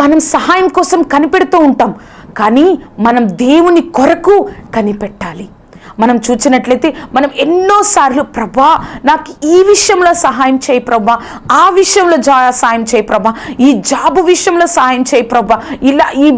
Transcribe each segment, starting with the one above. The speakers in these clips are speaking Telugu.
మనం సహాయం కోసం కనిపెడుతూ ఉంటాం. కానీ మనం దేవుని కొరకు కనిపెట్టాలి. మనం చూసినట్లయితే మనం ఎన్నోసార్లు ప్రభా నాకు ఈ విషయంలో సహాయం చేయి ప్రభా. ఆ విషయంలో జా సాయం చేయి ప్రభా. ఈ జాబు విషయంలో సాయం చేయి ప్రభా. ఇలా ఈ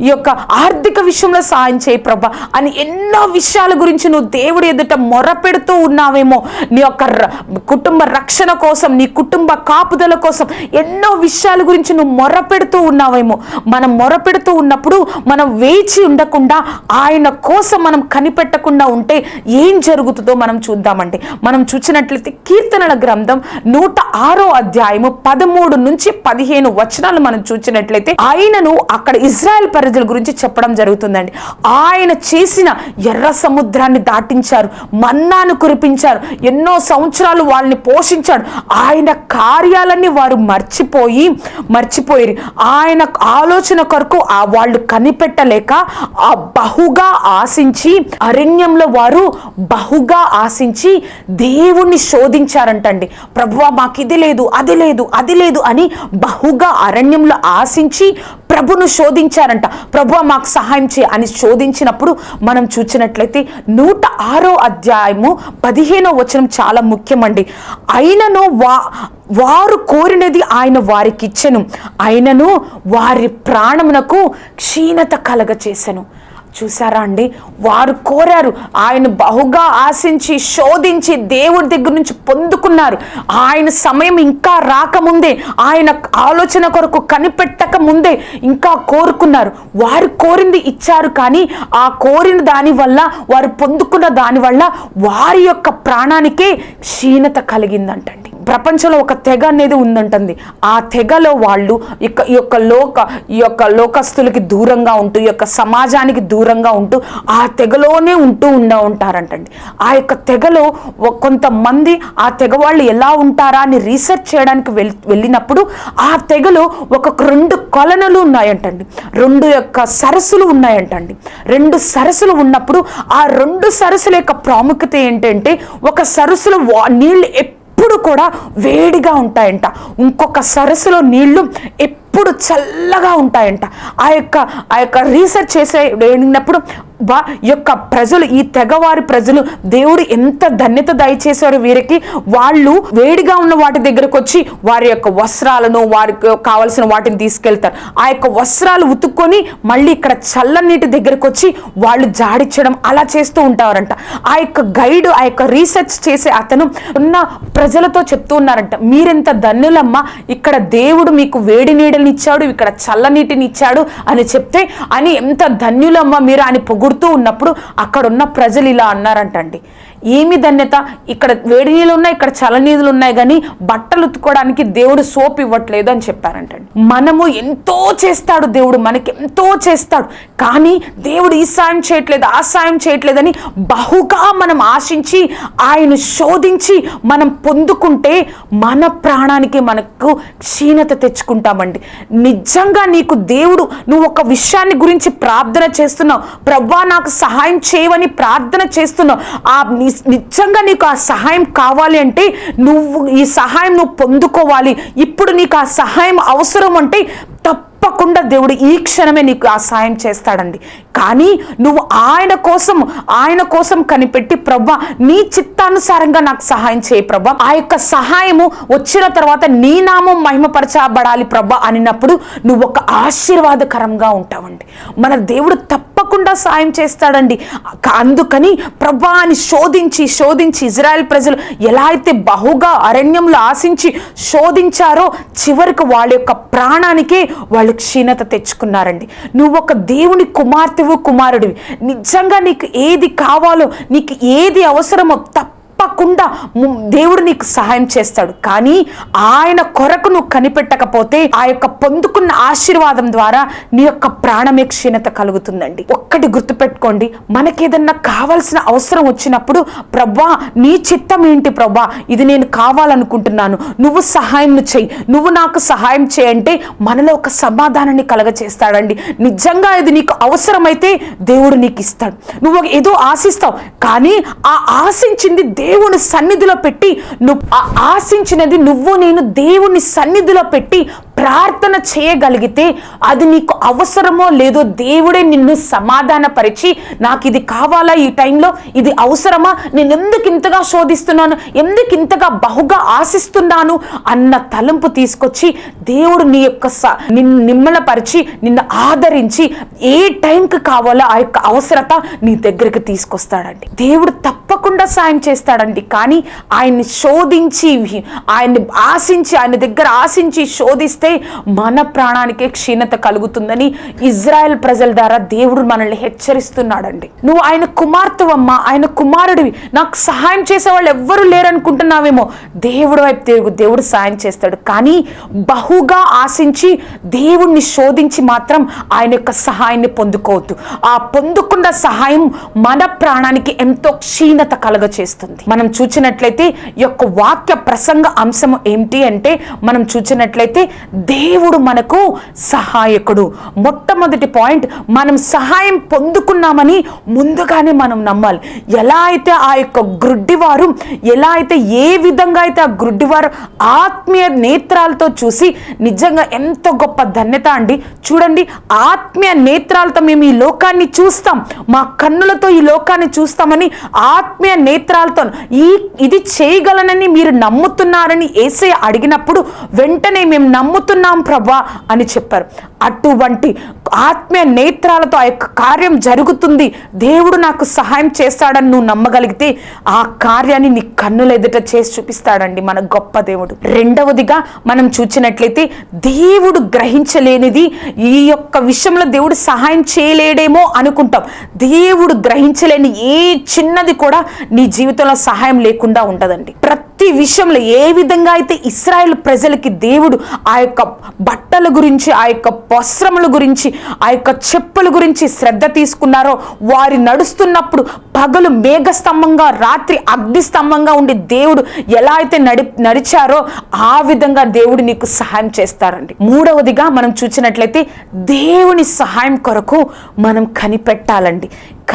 ఈ యొక్క ఆర్థిక విషయంలో సాయం చేయి ప్రభా అని ఎన్నో విషయాల గురించి నువ్వు దేవుడి ఎదుట మొరపెడుతూ ఉన్నావేమో. నీ యొక్క ర- కుటుంబ రక్షణ కోసం నీ కుటుంబ కాపుదల కోసం ఎన్నో విషయాల గురించి నువ్వు మొరపెడుతూ ఉన్నావేమో. మనం మొరపెడుతూ ఉన్నప్పుడు మనం వేచి ఉండకుండా ఆయన కోసం మనం కనిపెట్టకుండా ఉంటే ఏం జరుగుతుందో మనం చూద్దామండి. మనం చూసినట్లయితే కీర్తనల గ్రంథం నూట ఆరో అధ్యాయము పదమూడు నుంచి పదిహేను వచనాలు మనం చూసినట్లయితే ఆయనను అక్కడ ఇజ్రాయెల్ ప్రజల గురించి చెప్పడం జరుగుతుందండి. ఆయన చేసిన ఎర్ర సముద్రాన్ని దాటించారు మన్నాను కురిపించారు ఎన్నో సంవత్సరాలు వాళ్ళని పోషించాడు. ఆయన కార్యాలన్నీ వారు మర్చిపోయి మర్చిపోయారు. ఆయన ఆలోచన కొరకు ఆ వాళ్ళు కనిపెట్టలేక ఆ బహుగా ఆశించి అరణ్యంలో వారు బహుగా ఆశించి దేవుణ్ణి శోధించారంటండి. ప్రభువా మాకు ఇది లేదు అది లేదు అది లేదు అని బహుగా అరణ్యంలో ఆశించి ప్రభును శోధించారంట. ప్రభు మాకు సహాయం చేయ అని శోధించినప్పుడు మనం చూసినట్లయితే నూట ఆరో అధ్యాయము పదిహేనో వచనం చాలా ముఖ్యమండి. అయినను వా వారు కోరినది ఆయన వారికి ఇచ్చెను అయినను వారి ప్రాణమునకు క్షీణత కలగ చేశాను చూసారా అండి? వారు కోరారు. ఆయన బహుగా ఆశించి శోధించి దేవుడి దగ్గర నుంచి పొందుకున్నారు. ఆయన సమయం ఇంకా రాకముందే ఆయన ఆలోచన కొరకు కనిపెట్టక ముందే ఇంకా కోరుకున్నారు. వారు కోరింది ఇచ్చారు కానీ ఆ కోరిన దాని వల్ల వారు పొందుకున్న దాని వల్ల వారి యొక్క ప్రాణానికే క్షీణత కలిగిందంటండి. ప్రపంచంలో ఒక తెగ అనేది ఉందంటుంది. ఆ తెగలో వాళ్ళు ఇక ఈ యొక్క లోక ఈ యొక్క లోకస్తులకి దూరంగా ఉంటూ ఈ యొక్క సమాజానికి దూరంగా ఉంటూ ఆ తెగలోనే ఉంటూ ఉండ ఉంటారంటండి. ఆ యొక్క తెగలో కొంతమంది ఆ తెగ వాళ్ళు ఎలా ఉంటారా అని రీసెర్చ్ చేయడానికి వెళ్ వెళ్ళినప్పుడు ఆ తెగలో ఒక రెండు కొలనలు ఉన్నాయంటండి. రెండు యొక్క సరస్సులు ఉన్నాయంటండి. రెండు సరస్సులు ఉన్నప్పుడు ఆ రెండు సరస్సుల యొక్క ప్రాముఖ్యత ఏంటంటే ఒక సరస్సులో వా నీళ్ళు ఎప్పుడు కూడా వేడిగా ఉంటాయంట. ఇంకొక సరస్సులో నీళ్ళు ఎప్పుడు చల్లగా ఉంటాయంట. ఆ యొక్క ఆ యొక్క రీసెర్చ్ చేసే వెళ్ళినప్పుడు యొక్క ప్రజలు ఈ తెగవారి ప్రజలు దేవుడు ఎంత ధన్యత దయచేశారు వీరికి వాళ్ళు వేడిగా ఉన్న వాటి దగ్గరకు వచ్చి వారి యొక్క వస్త్రాలను వారికి కావలసిన వాటిని తీసుకెళ్తారు. ఆ యొక్క వస్త్రాలు ఉతుక్కొని మళ్ళీ ఇక్కడ చల్లనీటి దగ్గరకు వచ్చి వాళ్ళు జాడిచ్చడం అలా చేస్తూ ఉంటారంట. ఆ యొక్క గైడ్ ఆ యొక్క రీసెర్చ్ చేసే అతను ఉన్న ప్రజలతో చెప్తూ ఉన్నారంట మీరెంత ధన్యులమ్మా ఇక్కడ దేవుడు మీకు వేడి నీడని ఇచ్చాడు ఇక్కడ చల్లనీటిని ఇచ్చాడు అని చెప్తే అని ఎంత ధన్యులమ్మా మీరు అని పొగుడుతూ ఉన్నప్పుడు అక్కడున్న ప్రజలు ఇలా అన్నారంటండి. ఏమి ధన్యత? ఇక్కడ వేడి నీళ్ళు ఉన్నాయి ఇక్కడ చలనీళ్ళు ఉన్నాయి కానీ బట్టలు ఉతుకోవడానికి దేవుడు సోప్ ఇవ్వట్లేదు అని చెప్పారంటండి మనము ఎంతో చేస్తాడు దేవుడు మనకి ఎంతో చేస్తాడు కానీ దేవుడు ఈ సాయం చేయట్లేదు ఆ సాయం చేయట్లేదని బహుగా మనం ఆశించి ఆయన శోధించి మనం పొందుకుంటే మన ప్రాణానికి మనకు క్షీణత తెచ్చుకుంటామండి. నిజంగా నీకు దేవుడు నువ్వు ఒక విషయాన్ని గురించి ప్రార్థన చేస్తున్నావు ప్రవ్వా నాకు సహాయం చేయవని ప్రార్థన చేస్తున్నావు ఆ నీ నిజంగా నీకు ఆ సహాయం కావాలి అంటే నువ్వు ఈ సహాయం నువ్వు పొందుకోవాలి. ఇప్పుడు నీకు ఆ సహాయం అవసరం అంటే తప్పకుండా దేవుడు ఈ క్షణమే నీకు ఆ సాయం చేస్తాడండి. కానీ నువ్వు ఆయన కోసం ఆయన కోసం కనిపెట్టి ప్రభా నీ చిత్తానుసారంగా నాకు సహాయం చేయి ప్రభా. ఆ యొక్క సహాయము వచ్చిన తర్వాత నీ నామం మహిమపరచబడాలి ప్రభా అనినప్పుడు నువ్వు ఒక ఆశీర్వాదకరంగా ఉంటావండి. మన దేవుడు తప్ప తప్పకుండా సాయం చేస్తాడండి. అందుకని ప్రభా అని శోధించి శోధించి ఇజ్రాయెల్ ప్రజలు ఎలా అయితే బహుగా అరణ్యంలో ఆశించి శోధించారో చివరికి వాళ్ళ యొక్క ప్రాణానికే వాళ్ళు క్షీణత తెచ్చుకున్నారండి. నువ్వు ఒక దేవుని కుమార్తెవు కుమారుడివి. నిజంగా నీకు ఏది కావాలో నీకు ఏది అవసరమో తప్ప తప్పకుండా దేవుడు నీకు సహాయం చేస్తాడు. కానీ ఆయన కొరకు నువ్వు కనిపెట్టకపోతే ఆ యొక్క పొందుకున్న ఆశీర్వాదం ద్వారా నీ యొక్క ప్రాణమే క్షీణత కలుగుతుందండి. ఒక్కటి గుర్తుపెట్టుకోండి మనకేదన్నా కావాల్సిన అవసరం వచ్చినప్పుడు ప్రభా నీ చిత్తం ఏంటి ప్రభా? ఇది నేను కావాలనుకుంటున్నాను. నువ్వు సహాయం చెయ్యి. నువ్వు నాకు సహాయం చేయంటే మనలో ఒక సమాధానాన్ని కలగచేస్తాడండి. నిజంగా ఇది నీకు అవసరమైతే దేవుడు నీకు ఇస్తాడు నువ్వు ఏదో ఆశిస్తావు కానీ ఆ ఆశించింది దేవుడు దేవుని సన్నిధిలో పెట్టి నువ్వు ఆశించినది నువ్వు నేను దేవుని సన్నిధిలో పెట్టి ప్రార్థన చేయగలిగితే అది నీకు అవసరమో లేదో దేవుడే నిన్ను సమాధానపరిచి నాకు ఇది కావాలా ఈ టైంలో? ఇది అవసరమా? నేను ఎందుకు ఇంతగా శోధిస్తున్నాను? ఎందుకు ఇంతగా బహుగా ఆశిస్తున్నాను? అన్న తలంపు తీసుకొచ్చి దేవుడు నీ యొక్క స- నిన్ను నిమ్మలపరిచి నిన్ను ఆదరించి ఏ టైంకి కావాలో ఆ యొక్క అవసరత నీ దగ్గరికి తీసుకొస్తాడండి. దేవుడు తప్పకుండా సాయం చేస్తాడు. చేస్తాడండి కానీ ఆయన్ని శోధించి ఆయన్ని ఆశించి ఆయన దగ్గర ఆశించి శోధిస్తే మన ప్రాణానికే క్షీణత కలుగుతుందని ఇజ్రాయెల్ ప్రజల ద్వారా దేవుడు మనల్ని హెచ్చరిస్తున్నాడండి. నువ్వు ఆయన కుమార్తెవమ్మా ఆయన కుమారుడివి. నాకు సహాయం చేసే వాళ్ళు ఎవ్వరూ లేరనుకుంటున్నావేమో. దేవుడు వైపు తిరుగు దేవుడు సాయం చేస్తాడు. కానీ బహుగా ఆశించి దేవుణ్ణి శోధించి మాత్రం ఆయన యొక్క సహాయాన్ని పొందుకోవద్దు. ఆ పొందుకున్న సహాయం మన ప్రాణానికి ఎంతో క్షీణత కలగ చేస్తుంది మనం చూచినట్లయితే ఈ యొక్క వాక్య ప్రసంగ అంశం ఏమిటి అంటే మనం చూచినట్లయితే దేవుడు మనకు సహాయకుడు. మొట్టమొదటి పాయింట్ మనం సహాయం పొందుకున్నామని ముందుగానే మనం నమ్మాలి. ఎలా అయితే ఆ యొక్క గ్రుడ్డివారు ఎలా అయితే ఏ విధంగా అయితే ఆ గ్రుడ్డివారు ఆత్మీయ నేత్రాలతో చూసి నిజంగా ఎంత గొప్ప ధన్యత అండి. చూడండి ఆత్మీయ నేత్రాలతో మేము ఈ లోకాన్ని చూస్తాం. మా కన్నులతో ఈ లోకాన్ని చూస్తామని ఆత్మీయ నేత్రాలతో ఈ ఇది చేయగలనని మీరు నమ్ముతున్నారని ఏసై అడిగినప్పుడు వెంటనే మేము నమ్ముతున్నాం ప్రభా అని చెప్పారు. అటువంటి ఆత్మీయ నేత్రాలతో ఆ యొక్క కార్యం జరుగుతుంది. దేవుడు నాకు సహాయం చేస్తాడని నువ్వు నమ్మగలిగితే ఆ కార్యాన్ని నీ కన్నుల ఎదుట చేసి చూపిస్తాడండి మన గొప్ప దేవుడు. రెండవదిగా మనం చూచినట్లయితే దేవుడు గ్రహించలేనిది ఈ యొక్క విషయంలో దేవుడు సహాయం చేయలేడేమో అనుకుంటాం. దేవుడు గ్రహించలేని ఏ చిన్నది కూడా నీ జీవితంలో సహాయం లేకుండా ఉండదండి ప్రతి విషయంలో ఏ విధంగా అయితే ఇస్రాయేల్ ప్రజలకి దేవుడు ఆ యొక్క బట్టల గురించి ఆ యొక్క వస్త్రముల గురించి ఆ యొక్క చెప్పుల గురించి శ్రద్ధ తీసుకున్నారో వారి నడుస్తున్నప్పుడు పగలు మేఘస్తంభంగా రాత్రి అగ్ని స్తంభంగా ఉండి దేవుడు ఎలా అయితే నడి నడిచారో ఆ విధంగా దేవుడు నీకు సహాయం చేస్తారండి. మూడవదిగా మనం చూసినట్లయితే దేవుని సహాయం కొరకు మనం కనిపెట్టాలండి.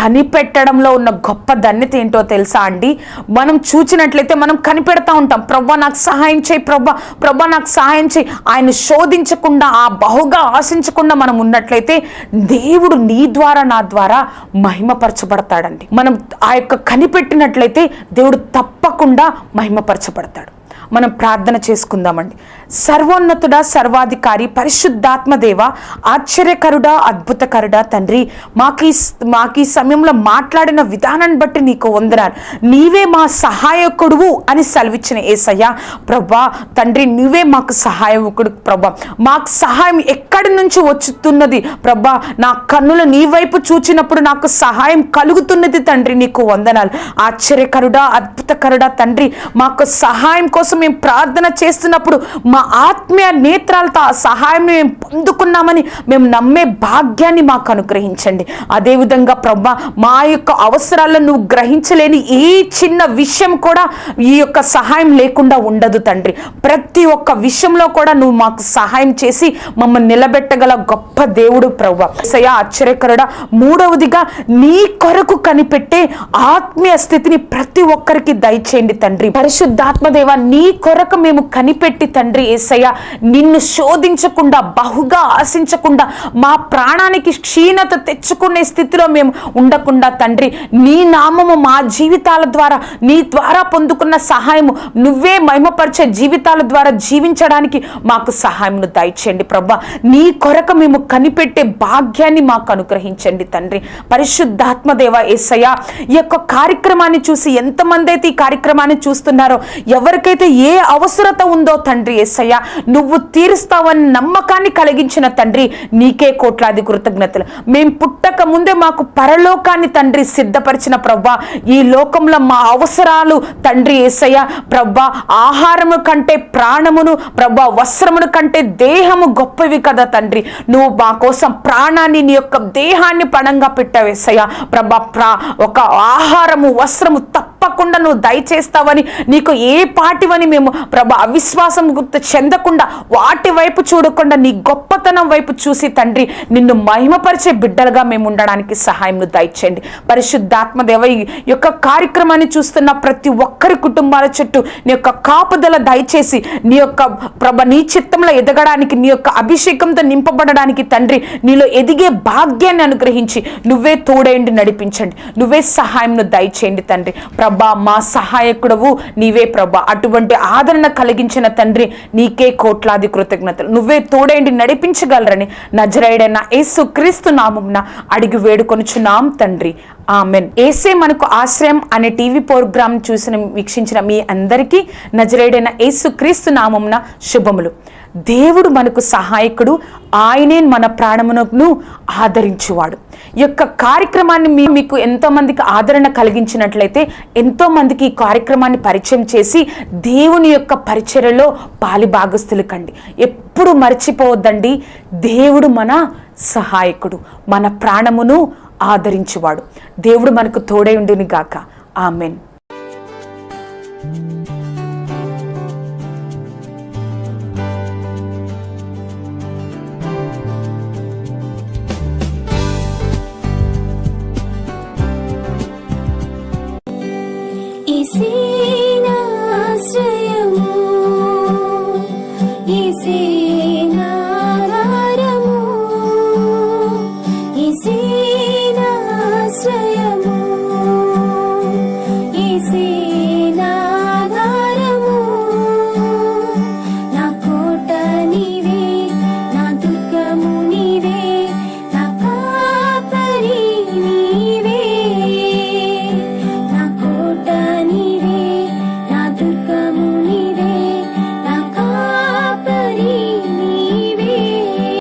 కనిపెట్టడంలో ఉన్న గొప్ప ధన్యత ఏంటో తెలుసా అండి? మనం చూచినట్లయితే మనం కనిపెడతా ఉంటాం. ప్రభా నాకు సహాయం చేయి ప్రభా ప్రభా నాకు సహాయం చేయి. ఆయన శోధించకుండా ఆ బహుగా ఆశించకుండా మనం ఉన్నట్లయితే దేవుడు నీ ద్వారా నా ద్వారా మహిమపరచబడతాడండి. మనం ఆ యొక్క కనిపెట్టినట్లయితే దేవుడు తప్పకుండా మహిమపరచబడతాడు. మనం ప్రార్థన చేసుకుందామండి. సర్వోన్నతుడ సర్వాధికారి పరిశుద్ధాత్మదేవ ఆశ్చర్యకరుడా అద్భుతకరుడా తండ్రి మాకు ఈ మాకు ఈ సమయంలో మాట్లాడిన విధానాన్ని బట్టి నీకు వందనాలు. నీవే మా సహాయకుడువు అని సెలవిచ్చిన ఏసయ్య ప్రభా తండ్రి నువ్వే మాకు సహాయకుడు ప్రభా. మాకు సహాయం ఎక్కడి నుంచి వచ్చుతున్నది ప్రభా? నా కన్నులు నీ వైపు చూచినప్పుడు నాకు సహాయం కలుగుతున్నది తండ్రి నీకు వందనాలు. ఆశ్చర్యకరుడా అద్భుతకరుడా తండ్రి మాకు సహాయం కోసం మేము ప్రార్థన చేస్తున్నప్పుడు మా ఆత్మీయ నేత్రాలతో ఆ సహాయం మేము పొందుకున్నామని మేము నమ్మే భాగ్యాన్ని మాకు అనుగ్రహించండి. అదేవిధంగా ప్రభా మా యొక్క అవసరాలను నువ్వు గ్రహించలేని ఏ చిన్న విషయం కూడా ఈ యొక్క సహాయం లేకుండా ఉండదు తండ్రి. ప్రతి ఒక్క విషయంలో కూడా నువ్వు మాకు సహాయం చేసి మమ్మల్ని నిలబెట్టగల గొప్ప దేవుడు ప్రభా సయ ఆశ్చర్యకరుడా మూడవదిగా నీ కొరకు కనిపెట్టే ఆత్మీయ స్థితిని ప్రతి ఒక్కరికి దయచేయండి తండ్రి. పరిశుద్ధాత్మ దేవ నీ కొరకు మేము కనిపెట్టి తండ్రి ఏసయ్య నిన్ను శోధించకుండా బహుగా ఆశించకుండా మా ప్రాణానికి క్షీణత తెచ్చుకునే స్థితిలో మేము ఉండకుండా తండ్రి నీ నామము మా జీవితాల ద్వారా నీ ద్వారా పొందుకున్న సహాయము నువ్వే మహిమపరిచే జీవితాల ద్వారా జీవించడానికి మాకు సహాయంను దయచేయండి ప్రభా. నీ కొరకు మేము కనిపెట్టే భాగ్యాన్ని మాకు అనుగ్రహించండి తండ్రి. పరిశుద్ధాత్మ దేవ ఏసయ్య ఈ యొక్క కార్యక్రమాన్ని చూసి ఎంతమంది అయితే ఈ కార్యక్రమాన్ని చూస్తున్నారో ఎవరికైతే ఏ అవసరత ఉందో తండ్రి ఎస్సయ్య నువ్వు తీరుస్తావని నమ్మకాన్ని కలిగించిన తండ్రి నీకే కోట్లాది కృతజ్ఞతలు. మేము పుట్టక ముందే మాకు పరలోకాన్ని తండ్రి సిద్ధపరిచిన ప్రవ్వా ఈ లోకంలో మా అవసరాలు తండ్రి ఏసయ్య ప్రవ్వా ఆహారము కంటే ప్రాణమును ప్రభా వస్త్రమును కంటే దేహము గొప్పవి కదా తండ్రి. నువ్వు మా కోసం ప్రాణాన్ని నీ యొక్క దేహాన్ని పణంగా పెట్టావేసయ్య ప్రభా ప్రా ఒక ఆహారము వస్త్రము తప్ప తప్పకుండా నువ్వు దయచేస్తావని నీకు ఏ పాటివని మేము ప్రభ అవిశ్వాసం గుర్తు చెందకుండా వాటి వైపు చూడకుండా నీ గొప్పతనం వైపు చూసి తండ్రి నిన్ను మహిమపరిచే బిడ్డలుగా మేము ఉండడానికి సహాయం దయచేయండి. పరిశుద్ధాత్మ దేవ ఈ యొక్క కార్యక్రమాన్ని చూస్తున్న ప్రతి ఒక్కరి కుటుంబాల చుట్టూ నీ యొక్క కాపుదల దయచేసి నీ యొక్క ప్రభ నీ చిత్తంలో ఎదగడానికి నీ యొక్క అభిషేకంతో నింపబడడానికి తండ్రి నీలో ఎదిగే భాగ్యాన్ని అనుగ్రహించి నువ్వే తోడేయండి నడిపించండి. నువ్వే సహాయంను దయచేయండి తండ్రి. ప్రభ మా సహాయకుడవు నీవే ప్రభా. అటువంటి ఆదరణ కలిగించిన తండ్రి నీకే కోట్లాది కృతజ్ఞతలు. నువ్వే తోడేండి నడిపించగలరని నజరైడైన యేసు క్రీస్తు నామంన అడిగి వేడుకొనుచున్నాం తండ్రి. ఆమెన్. ఏసే మనకు ఆశ్రయం అనే టీవీ ప్రోగ్రామ్ చూసిన వీక్షించిన మీ అందరికీ నజరేడైన యేసు క్రీస్తు నామంన శుభములు. దేవుడు మనకు సహాయకుడు. ఆయనే మన ప్రాణమును ఆదరించువాడు. ఈ యొక్క కార్యక్రమాన్ని మీ మీకు ఎంతోమందికి ఆదరణ కలిగించినట్లయితే ఎంతోమందికి ఈ కార్యక్రమాన్ని పరిచయం చేసి దేవుని యొక్క పరిచర్యలో పాలిభాగస్తులు కండి. ఎప్పుడు మర్చిపోవద్దండి. దేవుడు మన సహాయకుడు మన ప్రాణమును ఆదరించువాడు. దేవుడు మనకు తోడై ఉండుని గాక ఆమెన్.